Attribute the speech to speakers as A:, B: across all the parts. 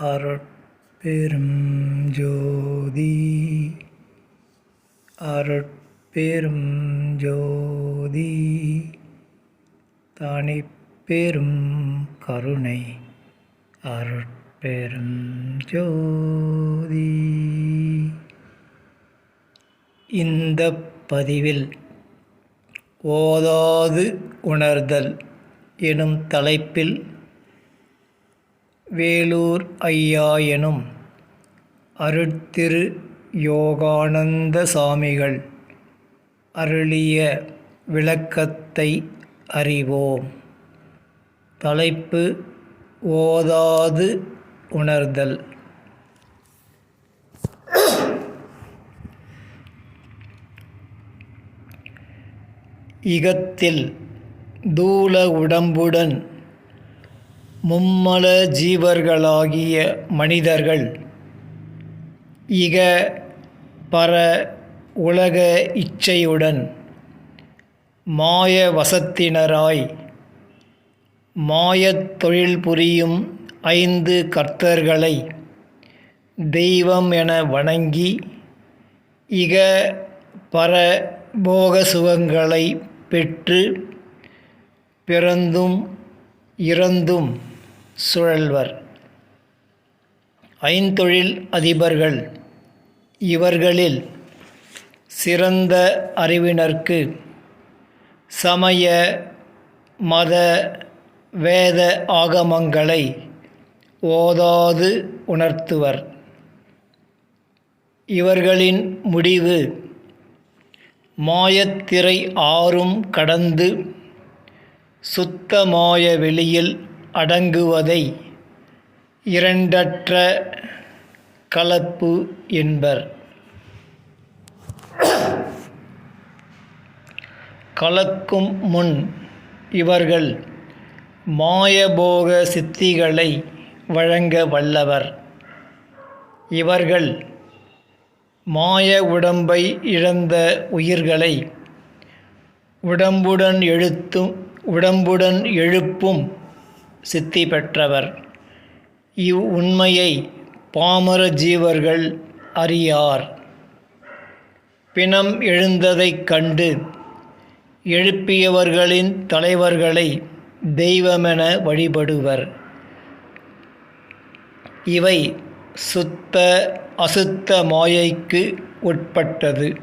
A: அருட்பெரும் ஜோதி அருட்பெரும் ஜோதி தனிப்பெரும் கருணை. அருட்பெரும் ஜோதி இந்த பதிவில் ஓதாது உணர்தல் எனும் தலைப்பில் வேலூர் ஐயா எனும் அருட்திரு யோகானந்த சாமிகள் அருளிய விளக்கத்தை அறிவோம். தலைப்பு ஓதாது உணர்தல். இகத்தில் தூல உடம்புடன் மும்மல ஜீவர்களாகிய மனிதர்கள். இக பர உலக இச்சையுடன் மாய வசத்தினராய் மாயத் தொழில் புரியும் ஐந்து கர்த்தர்களை தெய்வம் என வணங்கி இக பர போக சுகங்களை பெற்று பிறந்தும் இறந்தும் சுழல்வர். ஐந்தொழில் அதிபர்கள் இவர்களில் சிறந்த அறிவினர்க்கு சமய மத வேத ஆகமங்களை ஓதாது உணர்த்துவர். இவர்களின் முடிவு மாயத்திரை ஆறும் கடந்து சுத்த மாய வெளியில் அடங்குவதை இரண்டற்ற கலப்பு என்பர். கலக்கும் முன் இவர்கள் மாயபோக சித்திகளை வழங்க வல்லவர். இவர்கள் மாய உடம்பை இழந்த உயிர்களை உடம்புடன் எழுத்தும் உடம்புடன் எழுப்பும் சித்தி பெற்றவர். இவ் உண்மையை பாமர ஜீவர்கள் அறியார். பிணம் எழுந்ததைக் கண்டு எழுப்பியவர்களின் தலைவர்களை தெய்வமென வழிபடுவர். இவை சுத்த அசுத்த மாயைக்கு உட்பட்டது.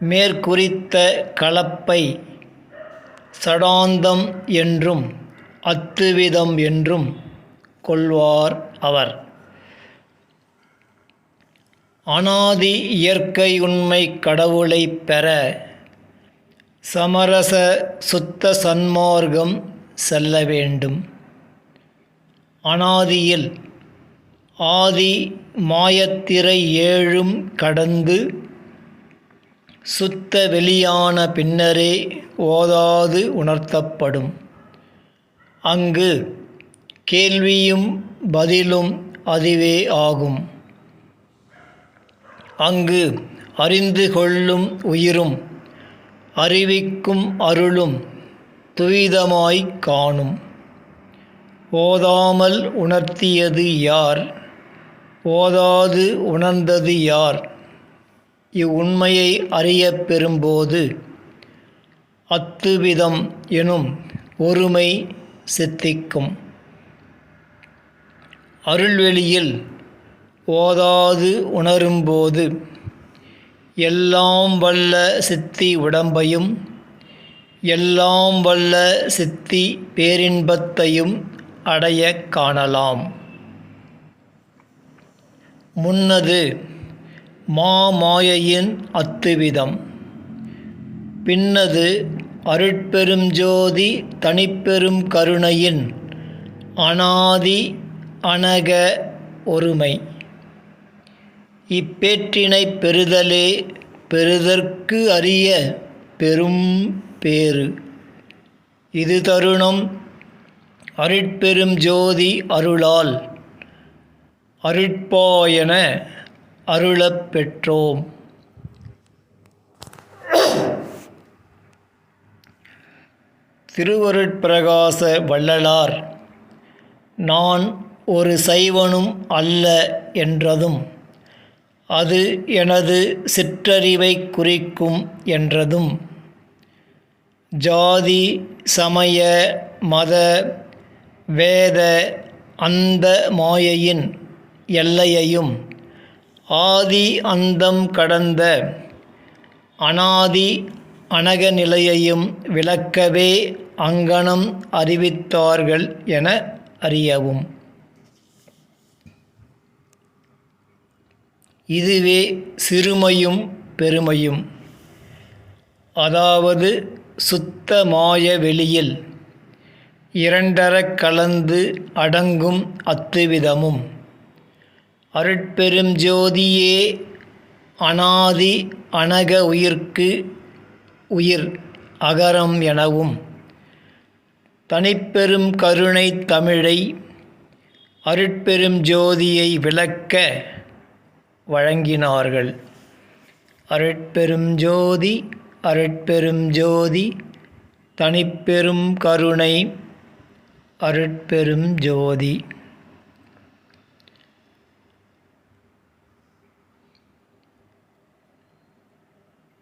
A: மேற்குறித்த கலப்பை சடாந்தம் என்றும் அத்துவிதம் என்றும் கொள்வார் அவர். அனாதி இயற்கை உண்மை கடவுளை பெற சமரச சுத்த சன்மார்க்கம் செல்ல வேண்டும். அனாதியில் ஆதி மாயத்திரை ஏழும் கடந்து சுத்த வெளியான பின்னரே ஓதாது உணர்த்தப்படும். அங்கு கேள்வியும் பதிலும் அதுவே ஆகும். அங்கு அறிந்து கொள்ளும் உயிரும் அறிவிக்கும் அருளும் துரிதமாய்க் காணும். ஓதாமல் உணர்த்தியது யார்? ஓதாது உணர்ந்தது யார்? இவ்வுண்மையை அறியப் பெறும்போது அத்துவிதம் எனும் ஒருமை சித்திக்கும். அருள்வெளியில் ஓதாது உணரும்போது எல்லாம் வல்ல சித்தி உடம்பையும் எல்லாம் வல்ல சித்தி பேரின்பத்தையும் அடைய காணலாம். முன்னது மாமாயையின் அத்துவிதம். பின்னது அருட்பெரும் ஜோதி தனிப்பெரும் கருணையின் அனாதி அனக ஒருமை. இப்பேற்றினைப் பெறுதலே பெறுதற்கு அறிய பெரும் பேறு. இது தருணம் அருட்பெரும் ஜோதி அருளால் அருட்பாயன அருளப் பெற்றோம். திருவருட்பிரகாச வள்ளலார் நான் ஒரு சைவனும் அல்ல என்றதும் அது எனது சிற்றறிவைக் குறிக்கும் என்றதும் ஜாதி சமய மத வேத அந்த மாயையின் எல்லையையும் ஆதி அந்தம் கடந்த அனாதி அனக நிலையையும் விளக்கவே அங்கனம் அறிவித்தார்கள் என அறியவும். இதுவே சிறுமையும் பெருமையும். அதாவது சுத்த மாய வெளியில் இரண்டரக் கலந்து அடங்கும் அத்துவிதமும். அருட்பெரும் ஜோதியே அனாதி அனக உயிர்க்கு உயிர் அகரம் எனவும் தனிப்பெரும் கருணை தமிழை அருட்பெரும் ஜோதியை விளக்க வழங்கினார்கள். அருட்பெரும் ஜோதி அருட்பெரும் ஜோதி தனிப்பெரும் கருணை அருட்பெரும் ஜோதி.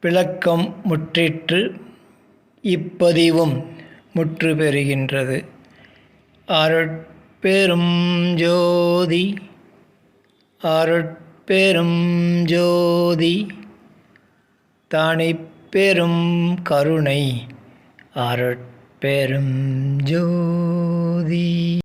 A: விளக்கம் முற்றிற்று இப்பதிவும் முற்று பெறுகின்றது அருட்பெரும் ஜோதி அருட்பெரும் ஜோதி தனிப்பெரும் கருணை அருட்பெரும் ஜோதி.